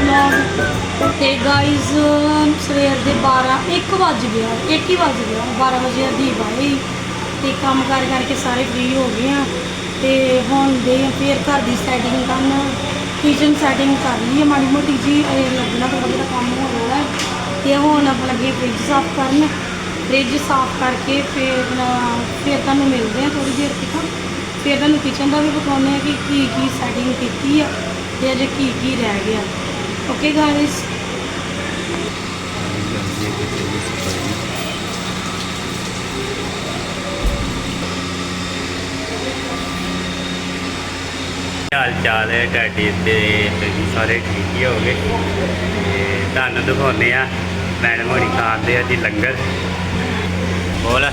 Vlog ਤੇ guys ਸਵੇਰ ਦੇ 12 1 ਵੱਜ ਗਿਆ 1 ਹੀ ਵੱਜ ਗਿਆ 12 ਵਜੇ ਅਦੀਬ ਬਾਈ। ਤੇ ਕੰਮ ਕਰ ਕਰਕੇ ਸਾਰੇ ਫ੍ਰੀ ਹੋ ਗਏ ਆ। ਤੇ ਹੁਣ ਦੇ ਫਿਰ ਘਰ ਦੀ ਸੈਟਿੰਗ ਕਰਨ ਕਿਚਨ ਸੈਟਿੰਗ ਕਰ ਲਈ ਹੈ ਮਾੜੀ ਮੋਟੀ ਜੀ। ਇਹ ਲੱਗਣਾ ਥੋੜਾ ਬਹੁਤਾ ਕੰਮ ਹੋ ਰਿਹਾ ਹੈ। ਤੇ ਹੁਣ ਆਪਾਂ ਲੱਗੇ ਫ੍ਰਿਜ ਸਾਫ਼ ਕਰਨ। ਫ੍ਰਿਜ ਸਾਫ਼ ਕਰਕੇ ਫਿਰ ਫਿਰ ਤੁਹਾਨੂੰ ਮਿਲਦੇ ਆ ਥੋੜੀ ਦੇਰ ਤੱਕ। ਫਿਰ ਤੁਹਾਨੂੰ ਕਿਚਨ ਦਾ ਵੀ ਵਿਖਾਉਂਦੇ ਆ ਕਿ ਕੀ ਕੀ ਸੈਟਿੰਗ ਕੀਤੀ ਆ ਤੇ ਅਜੇ ਕੀ ਕੀ ਰਹਿ ਗਿਆ। ਗਾਇਸ ਹਾਲ ਚਾਲ ਹੈ ਤੁਹਾਡੀ ਤੇ? ਤੁਸੀਂ ਸਾਰੇ ਠੀਕ ਹੀ ਹੋਗੇ ਤੇ ਤੁਹਾਨੂੰ ਦਿਖਾਉਂਦੇ ਆ ਮੈਡਮ ਹੋਣੀ ਖਾਂਦੇ ਆ ਜੀ ਲੰਗਰ। ਬੋਲ।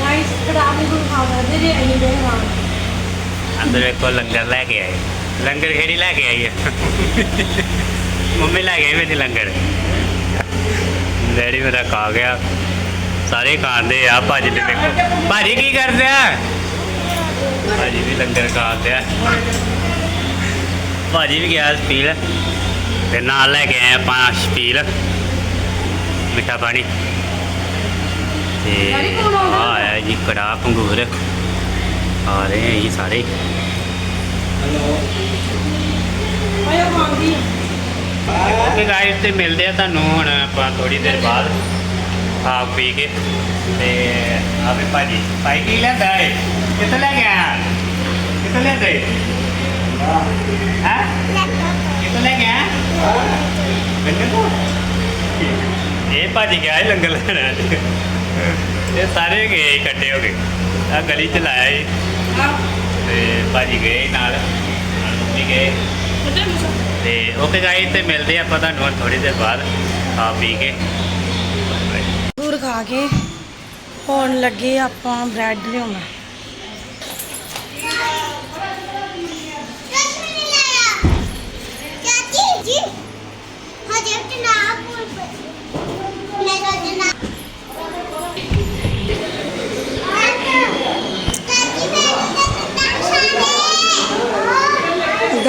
ਗਾਇਸ ਖਰਾਬ ਨੂੰ ਖਾਵਾ ਦੇ ਦੇ ਨਾਲ ਅੰਦਰ ਵੇਖੋ ਲੰਗਰ ਲੈ ਕੇ ਆਏ। ਲੰਗਰ ਖੇੜੀ ਲੈ ਕੇ ਆਈ ਹੈ ਮੰਮੀ ਲੈ ਗਈ ਮੇਰੀ ਲੰਗਰ। ਡੈਡੀ ਮੇਰਾ ਖਾ ਗਿਆ। ਸਾਰੇ ਖਾਂਦੇ ਆ ਭਾਜੀ ਨੇ ਵੇਖੋ ਭਾਜੀ ਕੀ ਕਰਦੇ ਆ? ਭਾਜੀ ਵੀ ਲੰਗਰ ਖਾਂਦੇ ਆ। ਭਾਜੀ ਵੀ ਗਿਆ ਸਪੀਲ ਤੇ ਨਾਲ ਲੈ ਕੇ ਆਏ ਆਪਾਂ ਸਪੀਲ ਮਿੱਠਾ ਪਾਣੀ। ਤੇ ਡੈਡੀ ਆ ਆਇਆ ਜੀ ਕੜਾ ਪੰਗੂਰ। ਆ ਰਹੇ ਆ ਜੀ ਸਾਰੇ। ਓਕੇ ਗਾਇਸ ਤੇ ਮਿਲਦੇ ਆ ਤੁਹਾਨੂੰ ਹੁਣ ਆਪਾਂ ਥੋੜੀ ਦੇਰ ਬਾਅਦ। ਖਾ ਪੀ ਕੇ। ਤੇ ਆਵੇ ਭਾਜੀ, ਭਾਈ ਕੀ ਲੈਂਦਾ ਏ? ਕਿੱਥੇ ਲੈ ਗਿਆ ਕਿੱਥੇ ਲੈ ਗਏ ਹਾਂ? ਕਿੱਥੇ ਲੈ ਗਿਆ ਲੰਗਰ ਇਹ ਭਾਜੀ ਗਿਆ ਏ ਲੰਗਰ ਲੈਣ। ਇਹ ਸਾਰੇ ਗਏ ਇਕੱਠੇ ਹੋ ਗਏ ਆ ਗਲੀ ਚ ਲਾਇਆ ਸੀ ਤੇ ਭਾਜੀ ਗਏ ਨਾਲ ਨਾਲ ਮੰਮੀ ਗਏ। ਤੇ ਓਕੇ ਗਾਇਸ ਤੇ ਮਿਲਦੇ ਆਪਾਂ ਤੁਹਾਨੂੰ ਹੁਣ ਥੋੜੀ ਦੇਰ ਬਾਅਦ ਖਾ ਪੀ ਕੇ। ਦੂਰ ਖਾ ਕੇ ਹੁਣ ਲੱਗੇ ਆਪਾਂ ਬ੍ਰੈਡ ਲਿਆਉਣਾ।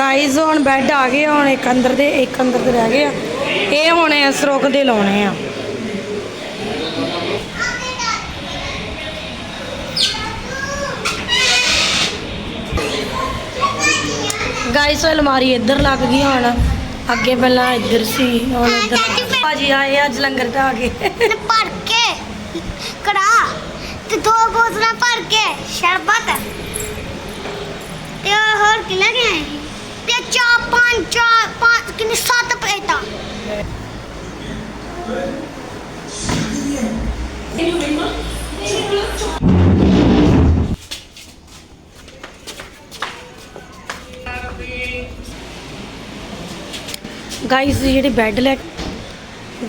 ਗਾਈਜ਼ ਹੁਣ ਬੈੱਡ ਆ ਗਏ ਹੁਣ ਇੱਕ ਅੰਦਰ ਦੇ ਇੱਕ ਅੰਦਰ ਦੇ ਰਹਿ ਗਏ ਆ। ਇਹ ਹੁਣ ਇਸ ਰੁਕ ਦੇ ਲਾਉਣੇ ਆ। ਗਾਈਸ ਅਲਮਾਰੀ ਇੱਧਰ ਲੱਗ ਗਈ ਹੁਣ। ਅੱਗੇ ਪਹਿਲਾਂ ਇੱਧਰ ਸੀ ਹੁਣ ਇੱਧਰ ਭਾਜੀ ਆਏ ਅੱਜ ਲੰਗਰ ਢਾ ਕੇ ਭਰ ਕੇ ਕੜਾ ਤੇ ਦੋ ਬੋਤਲਾਂ ਭਰ ਕੇ ਸ਼ਰਬਤ ਤੇ ਹੋਰ ਕੀ ਲੈ ਕੇ ਆਏ? ਸੀ? ਤੇ ਚਾਰ, ਪੰਜ ਚਾਰ, ਪੰਜ, ਕਿੰਨੇ ਸੱਤ ਪਲੇਟਾਂ ਗਾਈਸ ਜਿਹੜੇ ਬੈੱਡ ਲੈ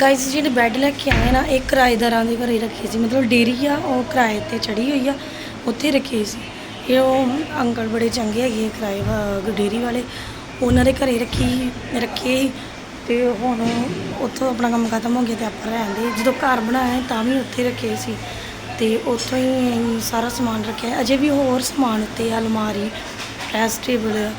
ਗਾਈਸ ਜਿਹੜੇ ਬੈੱਡ ਲੈ ਕੇ ਆਏ ਨਾ, ਇਹ ਕਿਰਾਏਦਾਰਾਂ ਦੇ ਘਰੇ ਰੱਖੇ ਸੀ ਮਤਲਬ ਡੇਰੀ ਆ, ਉਹ ਕਿਰਾਏ ਤੇ ਚੜੀ ਹੋਈ ਆ, ਉੱਥੇ ਰੱਖੇ ਸੀ ਇਹ ਉਹ ਅੰਕਲ ਬੜੇ ਚੰਗੇ ਹੈਗੇ ਆ ਕਿਰਾਏ ਵਾ- ਡੇਰੀ ਵਾਲੇ। ਉਹਨਾਂ ਦੇ ਘਰੇ ਰੱਖੀ ਰੱਖੇ। ਸੀ ਤੇ ਹੁਣ ਉੱਥੋਂ ਆਪਣਾ ਕੰਮ ਖਤਮ ਹੋ ਗਿਆ ਤੇ ਆਪਾਂ ਰਹਿੰਦੇ ਜਦੋਂ ਘਰ ਬਣਾਇਆ ਤਾਂ ਵੀ ਉੱਥੇ ਰੱਖੇ ਸੀ। ਤੇ ਉੱਥੋਂ ਹੀ ਸਾਰਾ ਸਮਾਨ ਰੱਖਿਆ। ਅਜੇ ਵੀ ਹੋਰ ਸਮਾਨ ਉੱਤੇ ਆ, ਅਲਮਾਰੀ ਪ੍ਰੈਸ ਟੇਬਲ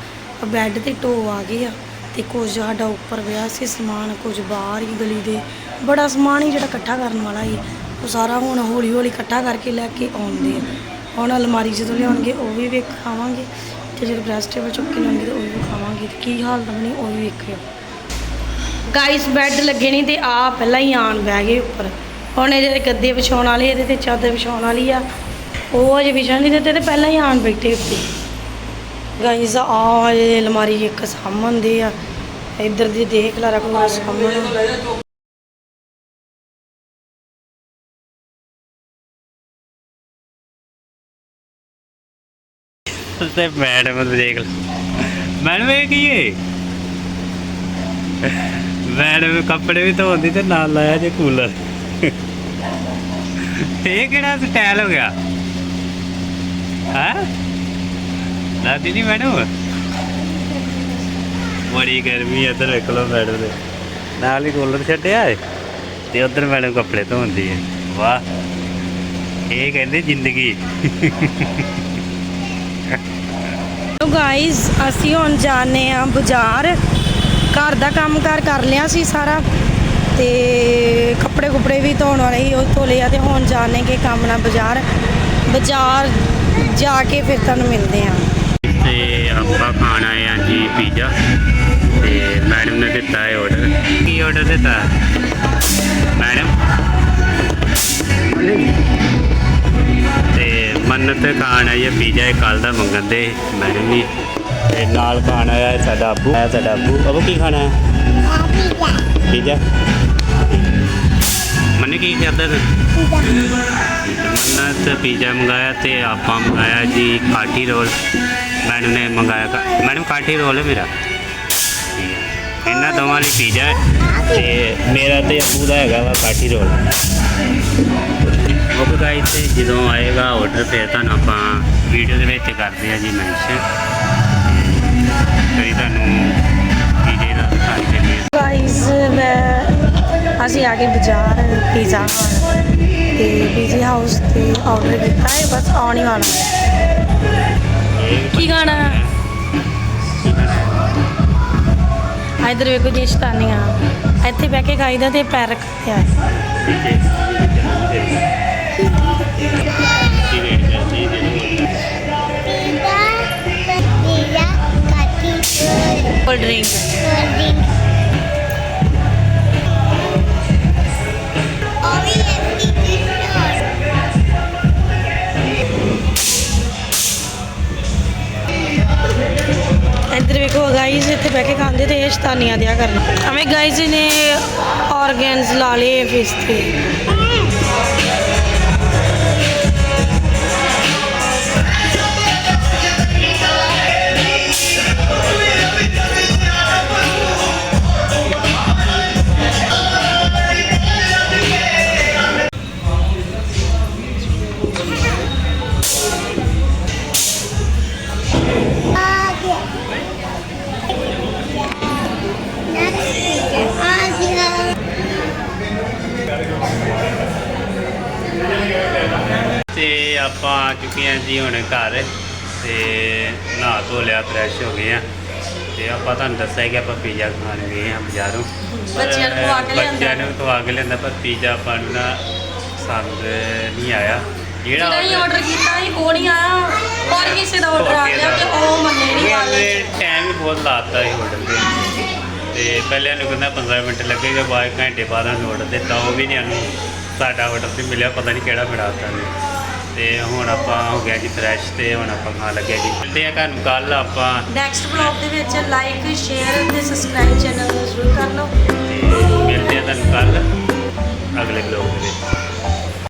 ਬੈੱਡ ਤੇ ਢੋ ਆ ਗਏ ਆ। ਤੇ ਕੁਝ ਸਾਡਾ ਉੱਪਰ ਵਿਆਹ ਸੀ ਸਮਾਨ ਕੁਝ ਬਾਹਰ ਹੀ ਗਲੀ ਦੇ। ਬੜਾ ਸਮਾਨ ਹੀ ਜਿਹੜਾ ਇਕੱਠਾ ਕਰਨ ਵਾਲਾ ਸੀ। ਉਹ ਸਾਰਾ ਹੁਣ ਹੌਲੀ ਹੌਲੀ ਇਕੱਠਾ ਕਰਕੇ ਲੈ ਕੇ ਆਉਂਦੇ ਆ। ਹੁਣ ਅਲਮਾਰੀ ਜਦੋਂ ਲਿਆਉਣਗੇ, ਉਹ ਵੀ ਵੇਖਾਵਾਂਗੇ ਤੇ ਜਦੋਂ ਪ੍ਰੈਸ ਟੇਬਲ ਚੁੱਕ ਕੇ ਲਿਆਉਣਗੇ ਉਹ ਵੀ ਵਿਖਾਵਾਂਗੇ ਤੇ ਕੀ ਹਾਲਤ ਬਣੀ ਉਹ ਵੀ ਵੇਖਿਓ। ਗਾਈਸ ਬੈੱਡ ਲੱਗੇ ਨਹੀਂ ਤੇ ਆ ਪਹਿਲਾਂ ਹੀ ਆਣ ਬਹਿ ਗਏ ਉੱਪਰ। ਹੁਣ ਇਹਦੇ ਤੇ ਗੱਦੇ ਵਿਛਾਉਣ ਵਾਲੇ, ਇਹਦੇ ਤੇ ਚਾਦਰ ਵਿਛਾਉਣ ਵਾਲੀ ਆ। ਉਹ ਅਜੇ ਵਿਛਣ ਨਹੀਂ ਦਿੱਤੇ ਤੇ ਪਹਿਲਾਂ ਹੀ ਆਣ ਬੈਠੇ ਉੱਤੇ। ਗਾਈਸ ਆ ਇਹ ਅਲਮਾਰੀ ਇੱਕ ਸਾਹਮਣ ਦੇ ਆ। ਇੱਧਰ ਦੀ ਦੇਖ ਲਾ ਰੱਖੋ ਸਾਹਮਣੇ। ਤੇ ਮੈਡਮ ਦੇਖ ਮੈਡਮ, ਇਹ ਕੀ ਹੈ ਮੈਡਮ ਕੱਪੜੇ ਵੀ ਧੋਂਦੀ ਤੇ ਨਾਲ ਲਾਇਆ ਜੇ ਕੂਲਰ। ਇਹ ਕਿਹੜਾ ਸਟਾਈਲ ਹੋ ਗਿਆ? ਹਾਂ? ਲਾਦੀ ਨਹੀਂ ਮੈਡਮ। ਬੜੀ ਗਰਮੀ ਇੱਧਰ ਵੇਖ ਲਓ ਮੈਡਮ ਦੇ। ਨਾਲ ਹੀ ਕੂਲਰ ਛੱਡਿਆ ਹੈ ਤੇ ਉਧਰ ਮੈਡਮ ਕੱਪੜੇ ਧੋਂਦੀ ਹੈ ਵਾਹ। ਇਹ ਕਹਿੰਦੇ ਜ਼ਿੰਦਗੀ। ਗਾਈਸ ਅਸੀਂ ਹੁਣ ਜਾਣੇ ਆ ਬਾਜ਼ਾਰ। ਘਰ ਦਾ ਕੰਮ ਕਾਰ ਕਰ ਲਿਆ ਸੀ ਸਾਰਾ। ਤੇ ਕੱਪੜੇ ਕੁਪੜੇ ਵੀ ਧੋਣ ਵਾਲੇ ਸੀ ਉਹ ਧੋ ਲਿਆ ਤੇ ਹੁਣ ਜਾਣੇਗੇ ਕੰਮ ਨਾਲ ਬਾਜ਼ਾਰ। ਬਾਜ਼ਾਰ ਜਾ ਕੇ ਫਿਰ ਤੁਹਾਨੂੰ ਮਿਲਦੇ ਹਾਂ। ਤੇ ਆਪਾਂ ਖਾਣ ਆਏ ਆ ਜੀ ਪੀਜ਼ਾ ਤੇ ਮੈਡਮ ਨੇ ਦਿੱਤਾ ਹੈ ਆਰਡਰ ਕੀ ਆਰਡਰ ਦਿੱਤਾ? ਤੇ ਖਾਣ ਆਈ ਹੈ ਪੀਜ਼ਾ ਇਹ ਕੱਲ ਦਾ ਮੰਗਣ ਦੇ ਮੈਡਮ ਵੀ ਤੇ ਨਾਲ ਖਾਣ ਆਇਆ ਹੈ ਸਾਡਾ ਅੱਬੂ ਆਇਆ ਸਾਡਾ ਅੱਬੂ। ਅੱਬੂ ਕੀ ਖਾਣਾ ਹੈ? ਪੀਜ਼ਾ। ਮੰਨੇ ਕੀ ਕਰਦਾ ਤੂੰ ਮੰਨਤ ਪੀਜ਼ਾ ਮੰਗਾਇਆ ਤੇ ਆਪਾਂ ਮੰਗਾਇਆ ਜੀ ਕਾਠੀ ਰੋਲ। ਮੈਡਮ ਨੇ ਮੰਗਾਇਆ ਮੈਡਮ ਕਾਠੀ ਰੋਲ ਹੈ ਮੇਰਾ। ਇਹਨਾਂ ਦੋਵਾਂ ਲਈ ਪੀਜ਼ਾ ਹੈ ਤੇ ਮੇਰਾ ਤੇ ਅੱਬੂ ਦਾ ਹੈਗਾ ਵਾ ਕਾਠੀ ਰੋਲ। ਉਹ ਗਾਈਸ ਤੇ ਜਦੋਂ ਆਏਗਾ ਆਰਡਰ ਫਿਰ ਤੁਹਾਨੂੰ ਆਪਾਂ ਵੀਡੀਓ ਦੇ ਵਿੱਚ ਕਰਦੇ ਆ ਜੀ ਮੈਂਸ਼ਨ ਕਰੀ ਤੁਹਾਨੂੰ ਪੀਜ਼ੇ ਦਾ ਦਿਖਾਈ ਦੇਣੀ ਗਾਈਸ ਮੈਂ ਅਸੀਂ ਆ ਗਏ ਬਾਜ਼ਾਰ ਪੀਜ਼ਾ ਖਾਣ। ਤੇ ਪੀਜ਼ਾ ਹਾਊਸ ਤੇ ਆਰਡਰ ਕੀਤਾ ਹੈ ਬਸ ਆਉਣ ਹੀ ਵਾਲਾ। ਹੈ। ਕੀ ਹੈ? ਇੱਧਰ ਵੇਖੋ ਜੀ ਸ਼ਤਾਨੀਆਂ ਇੱਥੇ ਬਹਿ ਕੇ ਖਾਈਦਾ ਤੇ ਪੈਰ ਰੱਖਦੇ ਆ ਕੋਲਡ ਡਰਿੰਕ ਕੋਲਡ ਡਰਿੰਕ ਇੱਧਰ ਵੇਖੋ ਗਾਈਸ ਇੱਥੇ ਬਹਿ ਕੇ ਖਾਂਦੇ ਤੇ ਇਹ ਸ਼ਤਾਨੀਆਂ ਦਿਆ ਕਰਨਾ। ਐਵੇਂ ਗਾਈਸ ਨੇ ਆਰਗਨਸ ਲਾ ਲਏ ਫੇਸ ਤੇ। ਆਪਾਂ ਆ ਚੁੱਕੇ ਹਾਂ ਜੀ ਹੁਣ ਘਰ ਤੇ ਨਹਾ ਧੋ ਲਿਆ ਫਰੈਸ਼ ਹੋ ਗਏ ਆ। ਤੇ ਆਪਾਂ ਤੁਹਾਨੂੰ ਦੱਸਿਆ ਕਿ ਆਪਾਂ ਪੀਜ਼ਾ ਖਾਣ ਗਏ ਆ ਬਾਜ਼ਾਰੋਂ। ਪਰ ਬੱਚਿਆਂ ਨੂੰ ਖਵਾ ਕੇ ਲਿਆਂਦਾ। ਬੱਚਿਆਂ ਨੂੰ ਖਵਾ ਕੇ ਲਿਆਂਦਾ ਪਰ ਪੀਜ਼ਾ ਆਪਾਂ ਨੂੰ ਨਾ ਪਸੰਦ ਨਹੀਂ ਆਇਆ। ਜਿਹੜਾ ਜਿਹੜਾ ਹੀ ਆਰਡਰ ਕੀਤਾ ਸੀ ਉਹ ਨਹੀਂ ਆਇਆ। ਹੋਰ ਕਿਸੇ ਦਾ ਆਰਡਰ ਆ ਗਿਆ ਤੇ ਉਹ ਮੰਨੇ ਨਹੀਂ ਵਾਲੇ ਟਾਈਮ ਵੀ ਬਹੁਤ ਲਾਤਾ ਸੀ ਹੋਟਲ ਦੇ ਤੇ ਪਹਿਲੇ ਨੂੰ ਕਹਿੰਦਾ 15 ਮਿੰਟ ਲੱਗੇਗਾ ਬਾਅਦ ਘੰਟੇ ਬਾਅਦ ਸਾਨੂੰ ਆਰਡਰ ਦਿੱਤਾ। ਉਹ ਵੀ ਨਹੀਂ ਸਾਨੂੰ ਸਾਡਾ ਆਰਡਰ ਨਹੀਂ ਮਿਲਿਆ ਪਤਾ ਨਹੀਂ ਕਿਹੜਾ ਫੜਾਤਾ ਨੇ ਤੇ ਹੁਣ ਆਪਾਂ ਹੋ ਗਿਆ ਜੀ ਫਰੈਸ਼ ਤੇ ਹੁਣ ਆਪਾਂ ਖਾਣ ਲੱਗੇ ਜੀ। ਮਿਲਦੇ ਆ ਤੁਹਾਨੂੰ ਕੱਲ ਆਪਾਂ ਨੈਕਸਟ ਵਲੌਗ ਦੇ ਵਿੱਚ ਲਾਈਕ ਸ਼ੇਅਰ ਤੇ ਸਬਸਕ੍ਰਾਈਬ ਚੈਨਲ ਨੂੰ ਜ਼ਰੂਰ ਕਰ ਲਓ। ਮਿਲਦੇ ਆ ਤੁਹਾਨੂੰ ਕੱਲ ਅਗਲੇ ਵਲੌਗ ਦੇ ਵਿੱਚ।